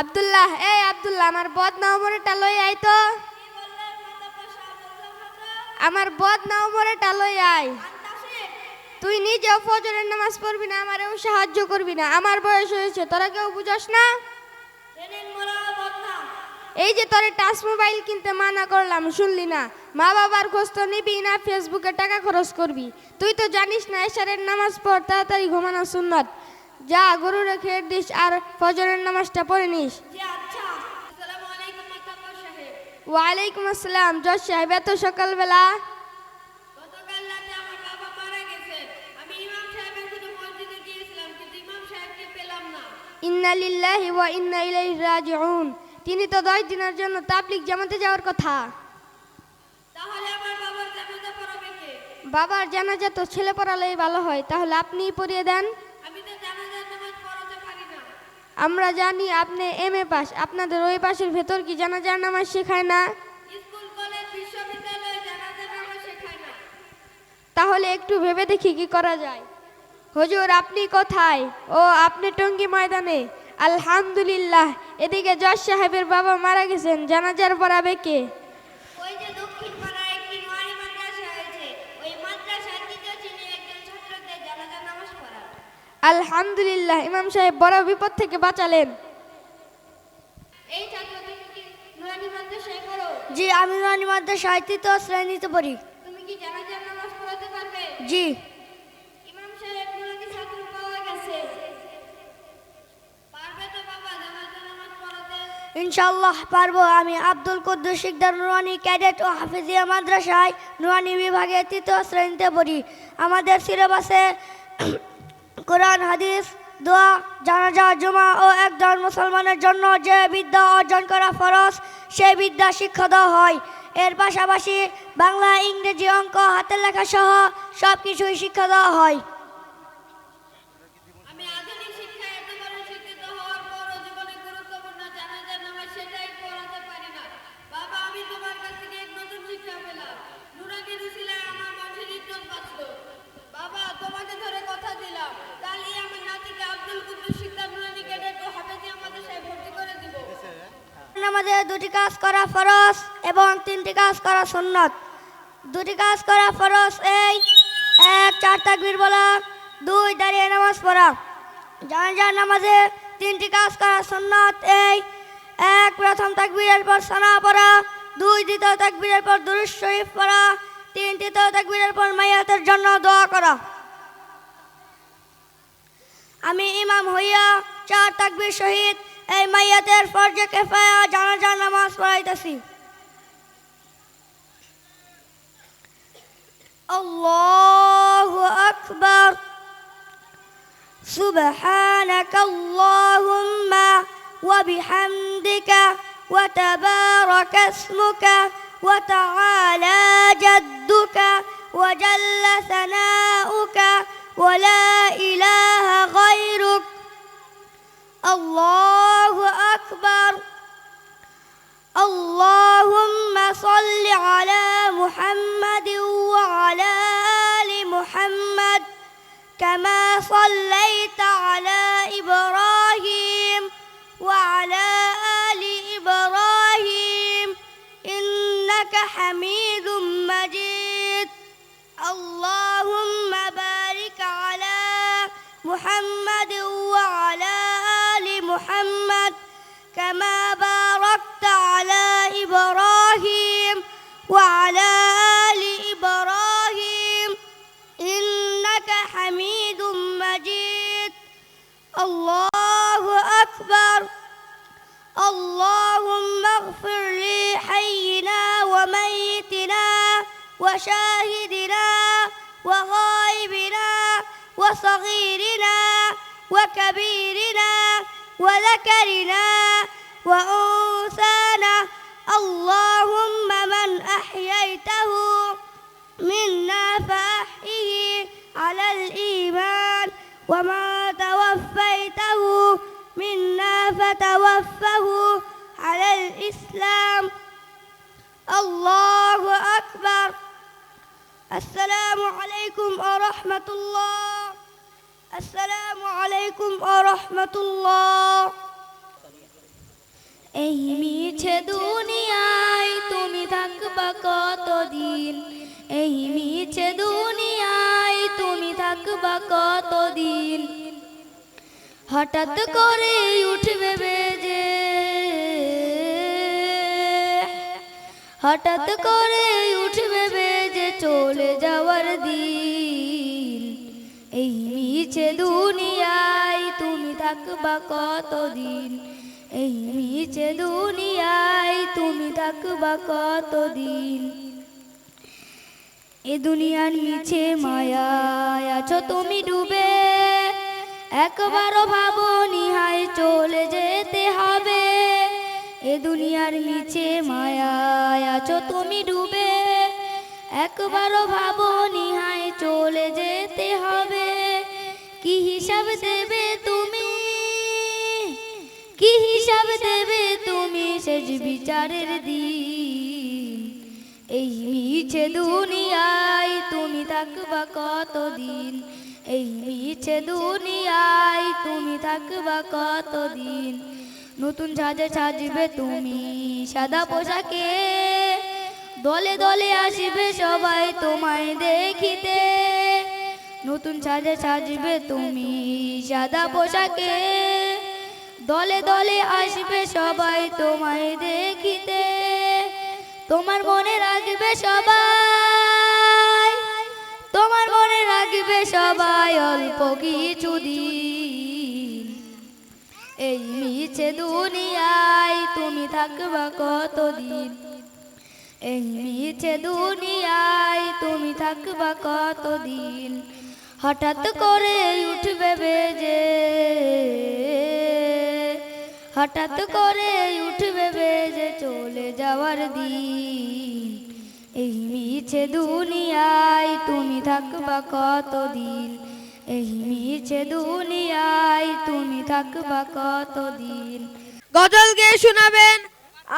আব্দুল্লাহ, এই আব্দুল্লাহ, আমার বদ নবমরেটা লই আই তো। আমার বদ নবমরেটা লই আই তুই নিজেও ফজরের নামাজ পড়বি না, আমারেও সাহায্য করবি না। আমার বয়স হয়েছে, তোরা কেউ বুঝস না? এই যে তোরে টাচ মোবাইল কিনতে মানা করলাম, শুনলি না? মা বাবার খোঁজ তো নিবি না, ফেসবুকে টাকা খরচ করবি। তুই তো জানিস না, এশারের নামাজ পড়, তাড়াতাড়ি ঘুমানো সুন্নত। যা গরু রেখে দিস আর ফজরের নামাজটা পড়ে নিস। ওয়ালাইকুম আসসালাম। জজ সাহেব এত সকালবেলা? গতকাল রাতে আমার বাবা মারা গেছে। আমি ইমাম সাহেবের জন্য মসজিদে গিয়েছিলাম কিন্তু ইমাম সাহেবকে পেলাম না। ইন্না লিল্লাহি ওয়া ইন্না ইলাইহি রাজিউন। তিনি তো দশ দিনের জন্য তাবলিগ জামাতে যাওয়ার কথা। তাহলে আমার বাবার জানাজা পড়াবে কে? বাবার জানাজা তো ছেলে পড়ালেই ভালো হয়। তাহলে আপনিই পড়িয়ে দেন আমি তো জানাজার নামাজ পড়াতে পারি না আমরা জানি আপনি এম এ পাস। আপনাদের ওই পাশের ভেতর কি জানাজার নামাজ শেখায় না? নামাজ শেখায় না। তাহলে একটু ভেবে দেখি কি করা যায়। হজুর আপনি কোথায়? ও আপনি টঙ্গী ময়দানে। আলহামদুলিল্লাহ এদিকে জজ সাহেবের বাবা মারা গেছেন। জানাজার পড়াবে কে ওই যে দক্ষিণ পাড়ায় একটি নোয়ারি মাদ্রাসা হয়েছে ওই মাদ্রাসার দ্বিতীয় শ্রেণির একজন ছাত্রদের জানাজার নামাজ পড়ান আলহামদুলিল্লাহ ইমাম সাহেব বড় বিপদ থেকে বাঁচালেন। এই ছাত্র তুমি কি নুরানি মাদ্রাসায় পড়ো জি আমি রানী মাদ্রাসায় তৃতীয় শ্রেণীতে পড়ি। তুমি কি জানাজার নামাজ পড়াতে পারবে? জি। ইমাম সাহেব নুরানি ছাত্র পাওয়া গেছে। পারবে তো বাবা জানাজার নামাজ পড়াতে? ইনশাল্লাহ পারব। আমি আব্দুল কুদ্দুস শিকদার নুরানি ক্যাডেট ও হাফিজিয়া মাদ্রাসায় নুরানি বিভাগে তৃতীয় শ্রেণীতে পড়ি। আমাদের সিলেবাসে কোরআন, হাদিস, দোয়া, জানাজা, জুমা ও একজন মুসলমানের জন্য যে বিদ্যা অর্জন করা ফরজ সেই বিদ্যা শিক্ষা দেওয়া হয়। এর পাশাপাশি বাংলা, ইংরেজি অঙ্ক, হাতের লেখা সহ সব কিছুই শিক্ষা দেওয়া হয়। দুটি কাজ করা ফরজ এবং তিনটি কাজ করা সুন্নত। দুটি কাজ করা ফরজ, এই এক, চার তাকবীর বলা, দুই, দাঁড়িয়ে নামাজ পড়া। জানাজার নামাজে তিনটি কাজ করা সুন্নত, এই এক, প্রথম তাকবীরের পর সানা পড়া, দুই, দ্বিতীয় তাকবীরের পর দুরুশ শরীফ পড়া, তিন, তৃতীয় তাকবীরের পর মাইয়াতের জন্য দোয়া করা। আমি ইমাম হইয়া চার তাকবীর শহীদ, এই মাইয়াতের ফরজে কেফায়া ياسين الله أكبر. سبحانك اللهم وبحمدك وتبارك اسمك وتعالى جدك وجل ثناؤك ولا إله غيرك. الله اللهم صل على محمد وعلى آل محمد كما صليت الله أكبر. اللهم اغفر لي حينا وميتنا وشاهدنا وغائبنا وصغيرنا وكبيرنا وذكرنا وأنثانا. اللهم من أحييته منا فأحيه على الإيمان وما توفيته منا فتوفه على الإسلام الله أكبر السلام عليكم ورحمة الله السلام عليكم ورحمة الله এই মিছে দুনিয়ায় তুমি থাকবা কতদিন এই মিছে দুনিয়ায় তুমি থাকবা কতদিন হঠাৎ করে উঠবে বেজে। হঠাৎ করে উঠবে বেজে চলে যাওয়ার দিন। এই মিছে দুনিয়ায় তুমি থাকবা কতদিন? এই মিছে দুনিয়ায় তুমি থাকবা কতদিন? এ দুনিয়ার মিছে মায়ায় আছো তুমি ডুবে একবারও ভাবো নিহাই চলে যেতে হবে। এ দুনিয়ার নিচে মায়ায় আছো তুমি ডুবে। একবারও ভাবো নিহাই চলে যেতে হবে। কি হিসাব দেবে তুমি? কি হিসাব দেবে তুমি শেষ বিচারের দিন? এই মিছে দুনিয়ায় তুমি থাকবা কতদিন? এই মিছে দুনিয়ায় তুমি থাকবা কতদিন? নতুন সাজে সাজবে তুমি সাদা পোশাকে। দলে দলে আসবে সবাই তোমায় দেখিতে। নতুন সাজে সাজবে তুমি সাদা পোশাকে। দলে দলে আসবে সবাই তোমায় দেখিতে। তোমার মনে রাখবে সবাই তোমার মনে রাখবে সবাই অল্প কিছু দিন। এই মিছে দুনিয়ায় তুমি থাকবা কতদিন? এই মিছে দুনিয়ায় তুমি থাকবা কতদিন? হঠাৎ করে উঠবে বেজে। হঠাৎ করে উঠবে বেজে চলে যাওয়ার দিন। এই মিছে দুনিয়ায় তুমি থাকবা কতদিন? এই মিছে দুনিয়ায় তুমি থাকবা কতদিন? গজল গেয়ে শোনাবেন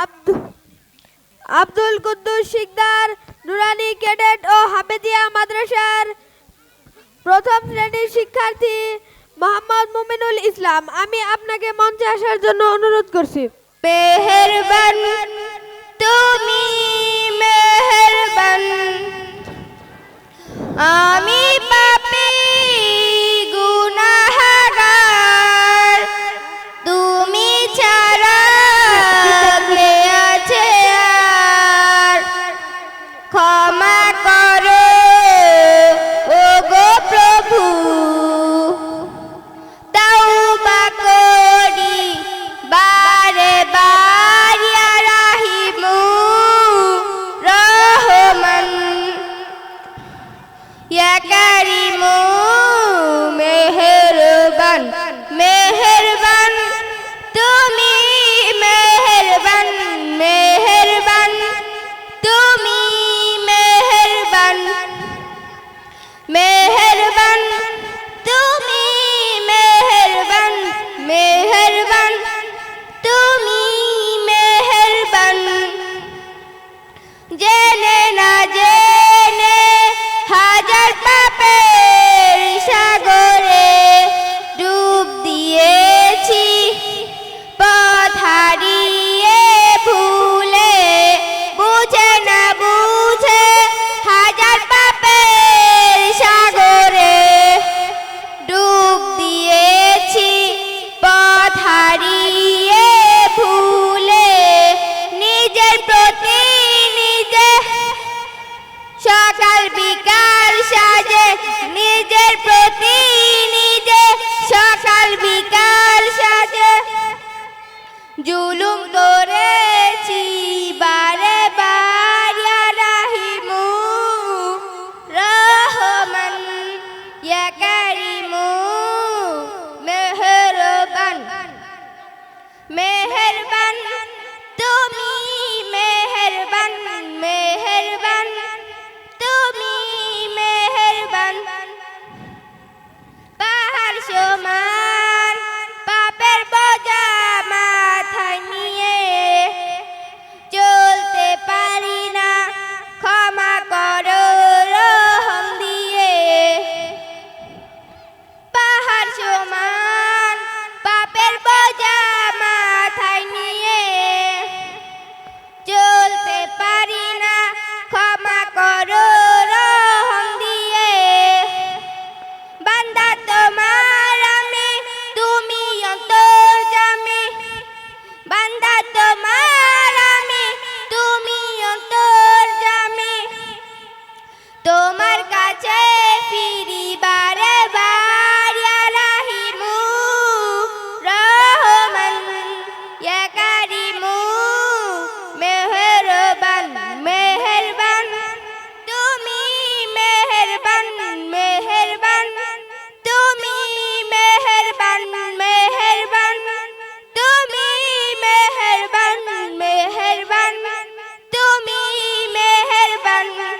আব্দুল আব্দুল কুদ্দুস শিকদার নুরানি ক্যাডেট ও হাফেজিয়া মাদ্রাসার প্রথম শ্রেণির শিক্ষার্থী মোহাম্মদ মুমিনুল ইসলাম। আমি আপনাকে মঞ্চে আসার জন্য অনুরোধ করছি। মেহেরবান তুমি আমি পাপী। Ya, Dario.